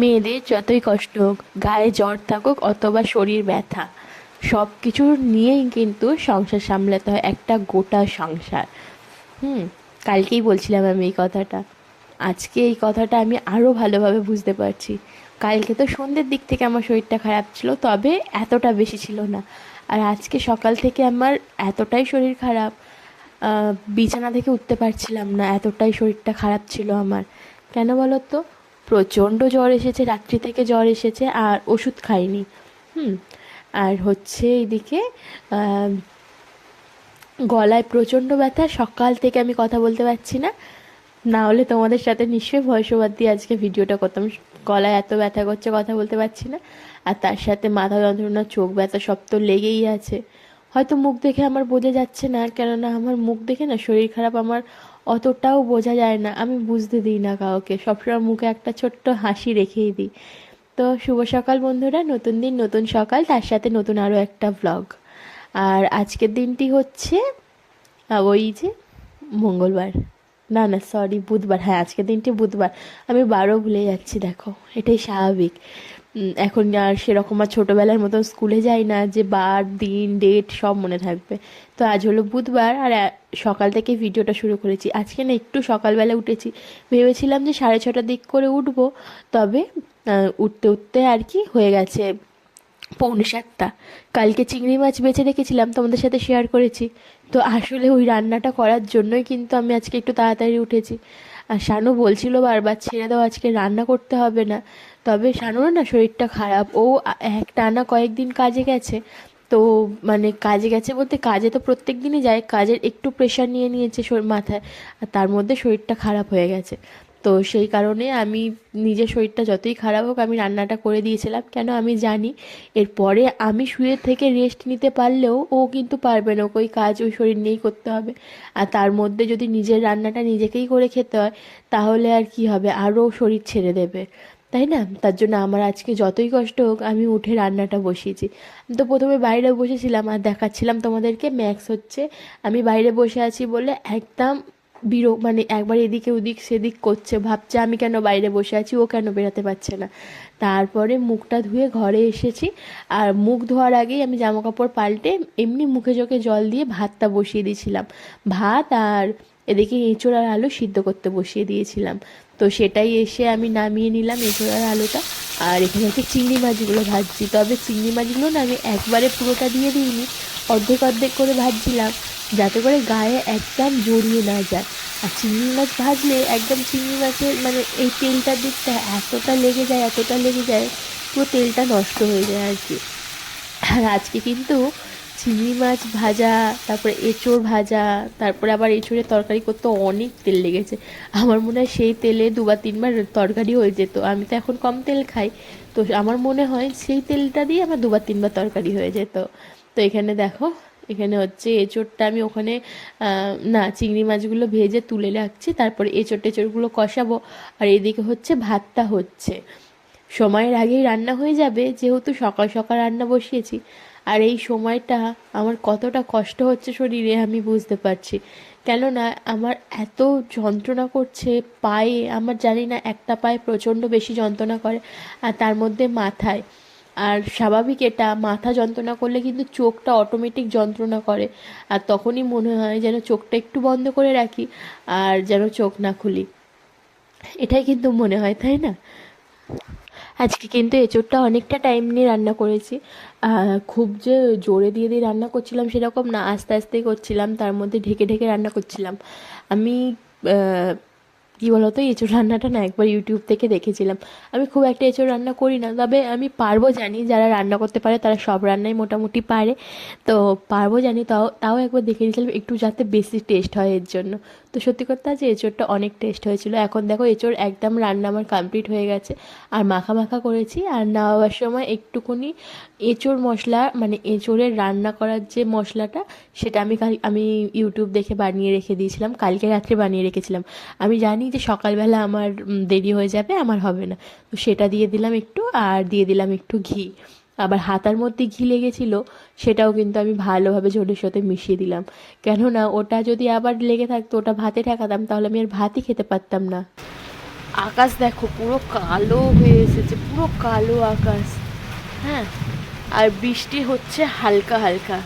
মেয়েদের যতই কষ্ট হোক, গায়ে জ্বর থাকুক অথবা শরীর ব্যথা সব কিছু নিয়েই কিন্তু সংসার সামলাতে হয়, একটা গোটা সংসার। হুম, কালকেই বলছিলাম আমি এই কথাটা। আজকে এই কথাটা আমি আরও ভালোভাবে বুঝতে পারছি। কালকে তো সন্ধ্যের দিক থেকে আমার শরীরটা খারাপ ছিল, তবে এতটা বেশি ছিল না। আর আজকে সকাল থেকে আমার এতটাই শরীর খারাপ বিছানা থেকে উঠতে পারছিলাম না, এতটাই শরীরটা খারাপ ছিল আমার। কেন বলো তো প্রচণ্ড জ্বর এসেছে, রাত্রি থেকে জ্বর এসেছে, আর ওষুধ খাইনি। হুম, আর হচ্ছে এইদিকে গলায় প্রচণ্ড ব্যথা, সকাল থেকে আমি কথা বলতে পারছি না। না হলে তোমাদের সাথে নিশ্চয়ই ভয়েস ওভার দিয়ে আজকে ভিডিওটা করতাম। গলায় এত ব্যথা করছে, কথা বলতে পারছি না। আর তার সাথে মাথা যন্ত্রণা, চোখ ব্যথা, সব তো লেগেই আছে। হয়তো মুখ দেখে আমার বোঝা যাচ্ছে না, কেননা আমার মুখ দেখে না, শরীর খারাপ, আমার অতটাও বোঝা যায় না। আমি বুঝতে দিই না কাউকে। সবসময় মুখে একটা ছোট্ট হাসি রেখেই দিই। তো শুভ সকাল বন্ধুরা। নতুন দিন, নতুন সকাল। তার সাথে নতুন আরও একটা ব্লগ আর আজকের দিনটি হচ্ছে ওই যে মঙ্গলবার। না না সরি বুধবার। হ্যাঁ আজকের দিনটি বুধবার। আমি বারো ভুলে যাচ্ছি, দেখো। এটাই স্বাভাবিক। এখন আর সেরকম আর ছোটোবেলার মতন স্কুলে যাই না যে বার, দিন ডেট সব মনে থাকবে। তো আজ হলো বুধবার আর সকাল থেকে ভিডিওটা শুরু করেছি। আজকে না একটু সকালবেলা উঠেছি। ভেবেছিলাম যে সাড়ে ছটার দিক করে উঠবো, তবে উঠতে উঠতে আর কি হয়ে গেছে পৌনে সাতটা। কালকে চিংড়ি মাছ বেছে রেখেছিলাম, তোমাদের সাথে শেয়ার করেছি। তো আসলে ওই রান্নাটা করার জন্যই কিন্তু আমি আজকে একটু তাড়াতাড়ি উঠেছি। আর শানু বলছিল বারবার, ছেড়ে দাও, আজকে রান্না করতে হবে না। তবে শানুরও না শরীরটা খারাপ। ও এক টানা কয়েকদিন কাজে গেছে। তো মানে কাজে গেছে বলতে কাজে তো প্রত্যেক দিনই যায়, কাজের একটু প্রেশার নিয়ে নিয়েছে মাথায়। আর তার মধ্যে শরীরটা খারাপ হয়ে গেছে। তো সেই কারণে আমি নিজের শরীরটা যতই খারাপ হোক আমি রান্নাটা করে দিয়েছিলাম। কেন আমি জানি, এরপরে আমি শুয়ে থেকে রেস্ট নিতে পারলেও ও কিন্তু পারবে না। ওই কাজ, ওই শরীর নিয়েই করতে হবে। আর তার মধ্যে যদি নিজের রান্নাটা নিজেকেই করে খেতে হয়, তাহলে আর কি হবে? আরও শরীর ছেড়ে দেবে। তাই না? তার জন্য আমার আজকে যতই কষ্ট হোক, আমি উঠে রান্নাটা বসিয়েছি। তো প্রথমে বাইরে বসেছিলাম আর দেখাচ্ছিলাম তোমাদেরকে, ম্যাক্স হচ্ছে। আমি বাইরে বসে আছি বলে একদম বিরো মানে একবার এদিকে ওদিক সেদিক করছে, ভাবছে আমি কেন বাইরে বসে আছি, ও কেন বেরোতে পারছে না। তারপরে মুখটা ধুয়ে ঘরে এসেছি। আর মুখ ধোয়ার আগেই আমি জামা কাপড় পাল্টে এমনি মুখে চোখে জল দিয়ে ভাতটা বসিয়ে দিয়েছিলাম। ভাত আর এদিকে এঁচোড় আর আলু সিদ্ধ করতে বসিয়ে দিয়েছিলাম। তো সেটাই এসে আমি নামিয়ে নিলাম এঁচোড় আর আলুটা। আর এখানে হচ্ছে চিংড়ি মাছগুলো ভাজছি। তবে চিংড়ি মাছগুলো না আমি একবারে পুরোটা দিয়ে দিইনি, অর্ধেক অর্ধেক করে ভাজছিলাম, যাতে করে গায়ে একদম জড়িয়ে না যায়। আর চিংড়ি মাছ ভাজলে একদম চিংড়ি মাছের মানে এই তেলটার দিকটা এতটা লেগে যায়, এতটা লেগে যায়, পুরো তেলটা নষ্ট হয়ে যায় আর কি। আর আজকে কিন্তু চিংড়ি মাছ ভাজা, তারপরে এঁচোড় ভাজা, তারপরে আবার এঁচোড়ের তরকারি করতে অনেক তেল লেগেছে। আমার মনে হয় সেই তেলে দুবার, তিনবার তরকারি হয়ে যেত। আমি তো এখন কম তেল খাই। তো আমার মনে হয় সেই তেলটা দিয়ে আমার দুবার, তিনবার তরকারি হয়ে যেত। তো এখানে দেখো, এখানে হচ্ছে এঁচোড়টা আমি ওখানে না, চিংড়ি মাছগুলো ভেজে তুলে রাখছি। তারপরে এঁচোড় টেচোড়গুলো কষাবো। আর এদিকে হচ্ছে ভাতটা হচ্ছে। সময়ের আগেই রান্না হয়ে যাবে। যেহেতু সকাল সকাল রান্না বসিয়েছি। আর এই সময়টা আমার কতটা কষ্ট হচ্ছে শরীরে আমি বুঝতে পারছি। কেননা আমার এত যন্ত্রণা করছে, পায়ে আমার জানি না একটা পায়ে প্রচণ্ড বেশি যন্ত্রণা করে আর তার মধ্যে মাথায়। আর স্বাভাবিক এটা, মাথা যন্ত্রণা করলে কিন্তু চোখটা অটোমেটিক যন্ত্রণা করে। আর তখনই মনে হয় যেন চোখটা একটু বন্ধ করে রাখি আর যেন চোখ না খুলি। এটাই কিন্তু মনে হয়, তাই না? আজকে কিন্তু এঁচোড়টা অনেকটা টাইম নিয়ে রান্না করেছি। খুব যে জোরে দিয়ে দিয়ে রান্না করছিলাম সেরকম না, আস্তে আস্তেই করছিলাম, তার মধ্যে ঢেকে ঢেকে রান্না করছিলাম। আমি কী বলতো এঁচোড় রান্নাটা না একবার ইউটিউব থেকে দেখেছিলাম। আমি খুব একটা এঁচোড় রান্না করি না, তবে আমি পারব জানি যারা রান্না করতে পারে তারা সব রান্নাই মোটামুটি পারে। তো পারব জানি, তাও তাও একবার দেখে নিয়েছিলাম, একটু যাতে বেশি টেস্ট হয় এর জন্য। তো সত্যি কথা যে এঁচোড়টা অনেক টেস্ট হয়েছিল। এখন দেখো এঁচোড় একদম রান্না আমার কমপ্লিট হয়ে গেছে। আর মাখা মাখা করেছি আর নামাবার সময় একটুখানি এঁচোড় মশলা মানে এঁচোড়ের রান্না করার যে মশলাটা, সেটা আমি কাল, আমি ইউটিউব দেখে বানিয়ে রেখে দিয়েছিলাম। কালকে রাত্রে বানিয়ে রেখেছিলাম। আমি জানি যে সকালবেলা আমার দেরি হয়ে যাবে, আমার হবে না। তো সেটা দিয়ে দিলাম একটু আর দিয়ে দিলাম একটু ঘি। আবার হাতার মধ্যে ঘি লেগেছিল, সেটাও কিন্তু আমি ভালোভাবে ঝোলের সাথে মিশিয়ে দিলাম। কেননা ওটা যদি আবার লেগে থাকতো, ওটা ভাতে ঠেকাতাম, তাহলে আমি আর ভাতই খেতে পারতাম না। আকাশ দেখো, পুরো কালো হয়ে এসেছে, পুরো কালো আকাশ। হ্যাঁ আর বৃষ্টি হচ্ছে হালকা হালকা।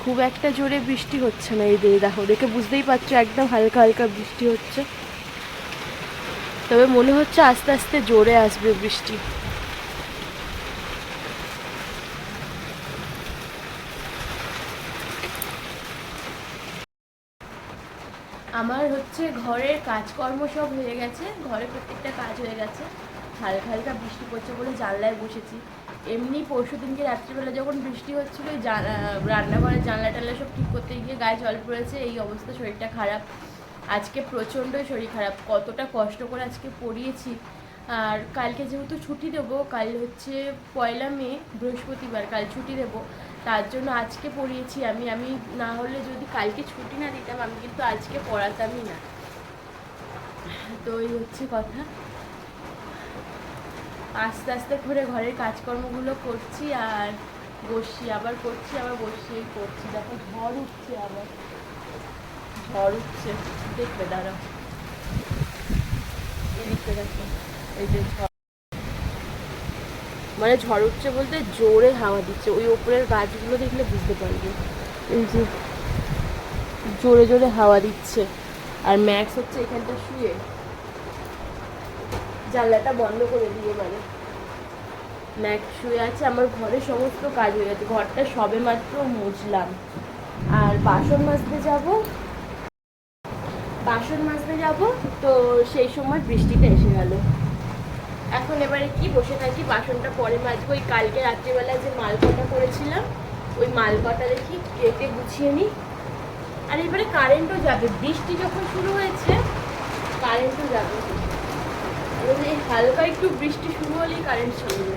খুব একটা জোরে বৃষ্টি হচ্ছে না এই দিয়ে দেখো, দেখে বুঝতেই পারছ, একদম হালকা হালকা বৃষ্টি হচ্ছে। তবে মনে হচ্ছে আস্তে আস্তে জোরে আসবে বৃষ্টি আমার হচ্ছে ঘরের কাজকর্ম সব হয়ে গেছে, ঘরে প্রত্যেকটা কাজ হয়ে গেছে। হালকা হালকা বৃষ্টি পড়ছে বলে জানলায় বসেছি। এমনি পরশু দিনকে রাত্রিবেলা যখন বৃষ্টি হচ্ছিল রান্নাঘরের জানলা টানলা সব ঠিক করতে গিয়ে গায়ে জল পড়েছে, এই অবস্থা, শরীরটা খারাপ। আজকে প্রচণ্ডই শরীর খারাপ, কতটা কষ্ট করে আজকে পড়িয়েছি। আর কালকে যেহেতু ছুটি দেবো, কাল হচ্ছে পয়লা মে, বৃহস্পতিবার, কাল ছুটি দেবো। তার জন্য আজকে পড়িয়েছি আমি আমি না হলে যদি কালকে ছুটি না দিতাম, আমি কিন্তু আজকে পড়াতামই না। তো এই হচ্ছে কথা। আস্তে আস্তে করে ঘরের কাজকর্মগুলো করছি আর বসছি, আবার করছি, আবার বসছি করছি। দেখো ঝড় উঠছে আবার। ঝড় উঠছে। দেখবে, দাঁড়াও। এদিকটা দেখো। এই যে ঝড় মানে ঝড় উঠছে বলতে জোরে হাওয়া দিচ্ছে। ওই ওপরের গাছগুলো দেখলে বুঝতে পারবে। এই যে জোরে জোরে হাওয়া দিচ্ছে। আর ম্যাক্স হচ্ছে এখানটা শুয়ে। জানলাটা বন্ধ করে দিয়ে মানে। ম্যাক্স শুয়ে আছে। আমার ঘরে সমস্ত কাজ হয়ে গেছে। ঘরটা সবে মাত্র মুছলাম। আর বাসন মাজতে যাব। বাসন মাজতে যাব। তো সেই সময় বৃষ্টিটা এসে গেল। এখন এবারে কি বসে থাকি? বাসনটা পরে মাজবো। ওই কালকে রাত্রিবেলা যে মালকটা করেছিলাম, ওই মালকটা দেখি কেটে গুছিয়ে নিই। আর এবারে কারেন্টও যাবে। বৃষ্টি যখন শুরু হয়েছে কারেন্টও যাবে। এই হালকা একটু বৃষ্টি শুরু হলেই কারেন্ট চলে যাবে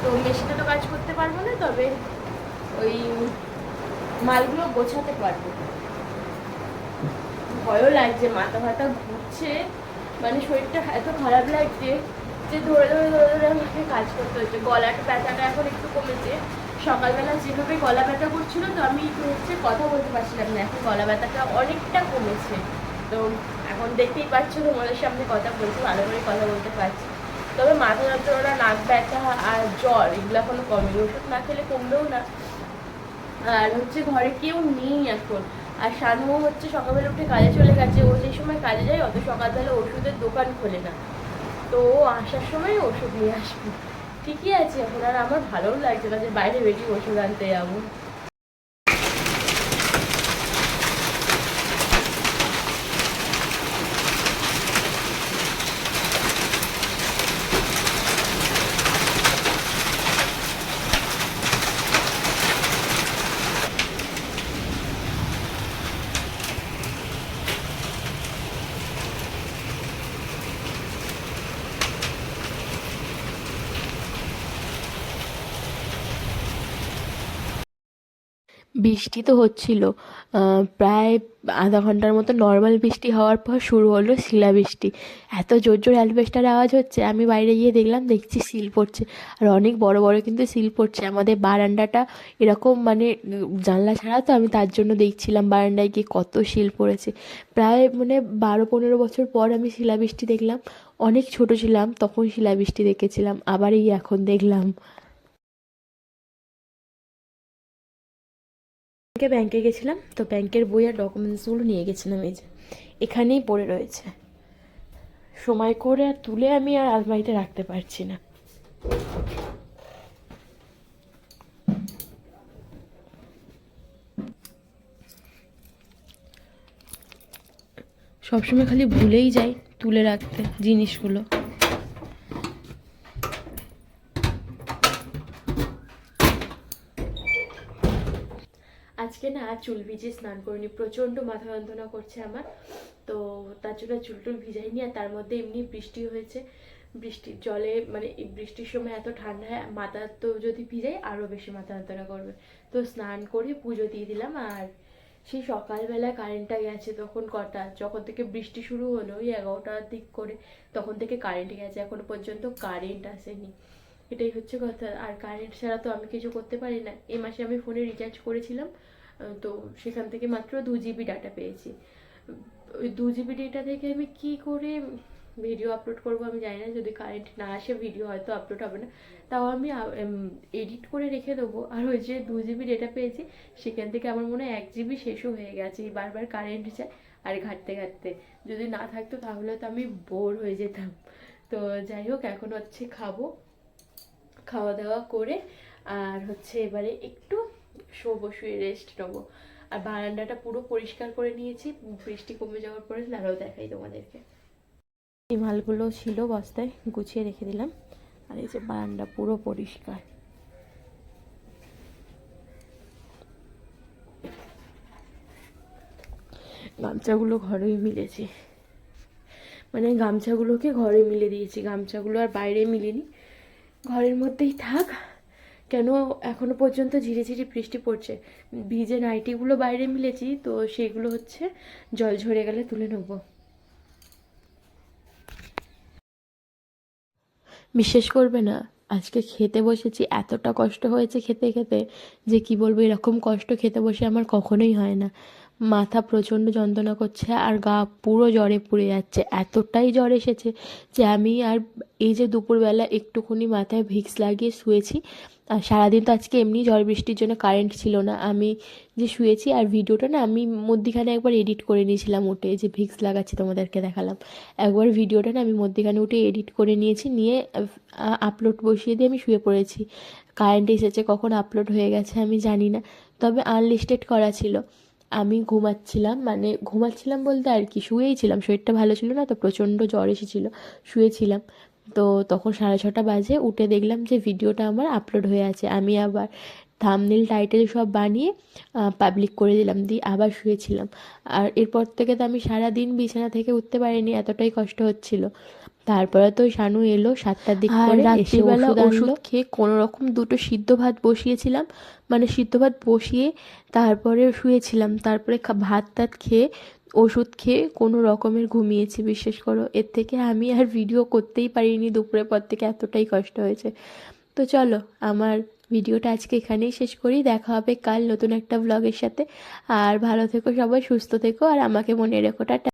তো মেশিনে তো কাজ করতে পারব না, তবে ওই মালগুলো গোছাতে পারব। ভয়ও লাগছে মাথা ফাথা ঘুরছে। মানে শরীরটা এত খারাপ লাগছে। যে ধরে ধরে ধরে ধরে আমাকে কাজ করতে হচ্ছে। গলাটা ব্যথাটা এখন একটু কমেছে। সকালবেলা যেভাবে গলা ব্যথা করছিল তো আমি একটু হচ্ছে কথা বলতে পারছিলাম না, এখন গলা ব্যথাটা অনেকটা কমেছে। তো এখন দেখতেই পাচ্ছ, তোমাদের সামনে কথা বলছি, ভালো করে কথা বলতে পারছি। তবে মাথা যন্ত্রণা, নাক ব্যথা আর জ্বর, এগুলো এখনও কমেনি। ওষুধ না খেলে কমবেও না। আর হচ্ছে ঘরে কেউ নেই এখন। আর শানু হচ্ছে সকালবেলা উঠে কাজে চলে গেছে। ও যে সময় কাজে যায়, অত সকালবেলা ওষুধের দোকান খোলে না। তো আসার সময় ওষুধ নিয়ে আসবে। ঠিকই আছে এখন আর আমার ভালোও লাগছে না যে বাইরে বেরিয়ে ওষুধ আনতে যাব। বৃষ্টি তো হচ্ছিল। প্রায় আধা ঘণ্টার মতো নর্মাল বৃষ্টি হওয়ার পর শুরু হলো শিলাবৃষ্টি। এত জোর জোর অ্যালবেস্টার আওয়াজ হচ্ছে। আমি বাইরে গিয়ে দেখলাম, দেখছি সিল পড়ছে। আর অনেক বড় বড় কিন্তু সিল পড়ছে। আমাদের বারান্দাটা এরকম মানে জানলা ছাড়া তো আমি তার জন্য দেখছিলাম বারান্দায় গিয়ে কত শিল পড়েছে। প্রায় মানে বারো, পনেরো বছর পর আমি শিলাবৃষ্টি দেখলাম। অনেক ছোট ছিলাম, তখন শিলাবৃষ্টি দেখেছিলাম। আবার এই এখন দেখলাম। ব্যাংকে ব্যাংকে গেছিলাম, তো ব্যাংকের বই আর ডকুমেন্টসগুলো নিয়ে গেছিলাম এই যে, এখানেই পড়ে রয়েছে। সময় করে আর তুলে আমি আর আলমারিতে রাখতে পারছি না। সবসময় খালি ভুলেই যাই তুলে রাখতে জিনিসগুলো। আজকে না চুল ভিজে স্নান করিনি, প্রচণ্ড মাথা যন্ত্রণা করছে আমার। তো তার জন্য চুল টুল ভিজাইনি আর তার মধ্যে এমনি বৃষ্টি হয়েছে। বৃষ্টির জলে মানে বৃষ্টির সময় এত ঠান্ডা হয় মাথা তো যদি ভিজাই আরও বেশি মাথা যন্ত্রণা করবে। তো স্নান করে পুজো দিয়ে দিলাম আর সেই সকালবেলা কারেন্টটা গেছে তখন কটা? যখন থেকে বৃষ্টি শুরু হলো ওই এগারোটার দিক করে, তখন থেকে কারেন্ট গেছে, এখনও পর্যন্ত কারেন্ট আসেনি। এটাই হচ্ছে কথা। আর কারেন্ট ছাড়া তো আমি কিছু করতে পারি না। এ মাসে আমি ফোনে রিচার্জ করেছিলাম। তো সেখান থেকে মাত্র দু জিবি ডাটা পেয়েছি। ওই দু জিবি ডেটা থেকে আমি কি করে ভিডিও আপলোড করব আমি জানি না, যদি কারেন্ট না আসে ভিডিও হয়তো আপলোড হবে না। তাও আমি এডিট করে রেখে দেবো। আর ওই যে দু জিবি ডেটা পেয়েছি, সেখান থেকে আমার মনে হয় এক জিবি শেষও হয়ে গেছে। বারবার কারেন্ট যায় আর ঘাটতে ঘাটতে। যদি না থাকতো তাহলে তো আমি বোর হয়ে যেতাম। তো যাই হোক, এখন হচ্ছে খাব। খাওয়া দাওয়া করে, আর হচ্ছে এবারে একটু শোবো শুয়ে রেস্ট নেব। আর বারান্দাটা পুরো পরিষ্কার করে নিয়েছি, বৃষ্টি কমে যাওয়ার পরে দাঁড়াও দেখাই তোমাদেরকে। এই মালগুলো ছিল বস্তায়, গুছিয়ে রেখে দিলাম। আর এই যে বারান্দা পুরো পরিষ্কার। গামছাগুলো ঘরেই মিলেছে। মানে গামছাগুলোকে ঘরে মিলে দিয়েছি, গামছাগুলো আর বাইরে মিলিনি। ঘরের মধ্যেই থাক। কেন এখনও পর্যন্ত ঝিরে ঝিরে বৃষ্টি পড়ছে? ভিজে নাইটিগুলো বাইরে মিলেছি, তো সেগুলো হচ্ছে জল ঝরে গেলে তুলে নেব। বিশ্বাস করবে না, আজকে খেতে বসেছি, এতটা কষ্ট হয়েছে খেতে খেতে যে কি বলব, এরকম কষ্ট খেতে বসে আমার কখনোই হয় না। মাথা প্রচণ্ড যন্ত্রণা করছে আর গা পুরো জ্বরে পুড়ে যাচ্ছে। এতটাই জ্বর এসেছে যে আমি আর এই যে দুপুরবেলা একটুখানি মাথায় ভিক্স লাগিয়ে শুয়েছি, আর সারাদিন তো আজকে এমনি ঝড় বৃষ্টির জন্য কারেন্ট ছিল না। আমি যে শুয়েছি আর ভিডিওটা না আমি মধ্যিখানে একবার এডিট করে নিয়েছিলাম উঠে যে ভিক্স লাগাচ্ছি তোমাদেরকে দেখালাম। একবার ভিডিওটা না আমি মধ্যিখানে উঠে এডিট করে নিয়েছি, নিয়ে আপলোড বসিয়ে দিয়ে আমি শুয়ে পড়েছি। কারেন্ট এসেছে, কখন আপলোড হয়ে গেছে আমি জানি না, তবে আনলিস্টেড করা ছিল। আমি ঘুমাচ্ছিলাম মানে ঘুমাচ্ছিলাম বলতে আর কি, শুয়েই ছিলাম, শরীরটা ভালো ছিল না তো প্রচণ্ড জ্বর এসেছিল, শুয়েছিলাম। তো তখন সাড়ে ছটা বাজে, উঠে দেখলাম যে ভিডিওটা আমার আপলোড হয়ে আছে, আমি আবার থামনেল টাইটেল সব বানিয়ে পাবলিক করে দিলাম দিয়ে আবার শুয়েছিলাম। আর এরপর থেকে তো আমি সারা দিন বিছানা থেকে উঠতে পারিনি এতটাই কষ্ট হচ্ছিল। তারপরে তো শানু এলো সাতটার দিক করে রাত্রিবেলা ওষুধ খেয়ে কোনো রকম দুটো সিদ্ধ ভাত বসিয়েছিলাম। মানে সিদ্ধ ভাত বসিয়ে তারপরে শুয়েছিলাম। তারপরে ভাত টাত খেয়ে ওষুধ খেয়ে কোনো রকমের ঘুমিয়েছি বিশ্বাস করো। এর থেকে আমি আর ভিডিও করতেই পারিনি দুপুরের পর থেকে এতটাই কষ্ট হয়েছে। তো চলো আমার ভিডিওটা আজকে এখানেই শেষ করি। দেখা হবে কাল নতুন একটা ব্লগের সাথে। আর ভালো থেকো সবাই, সুস্থ থেকো। আর আমাকে মনে রেখোটা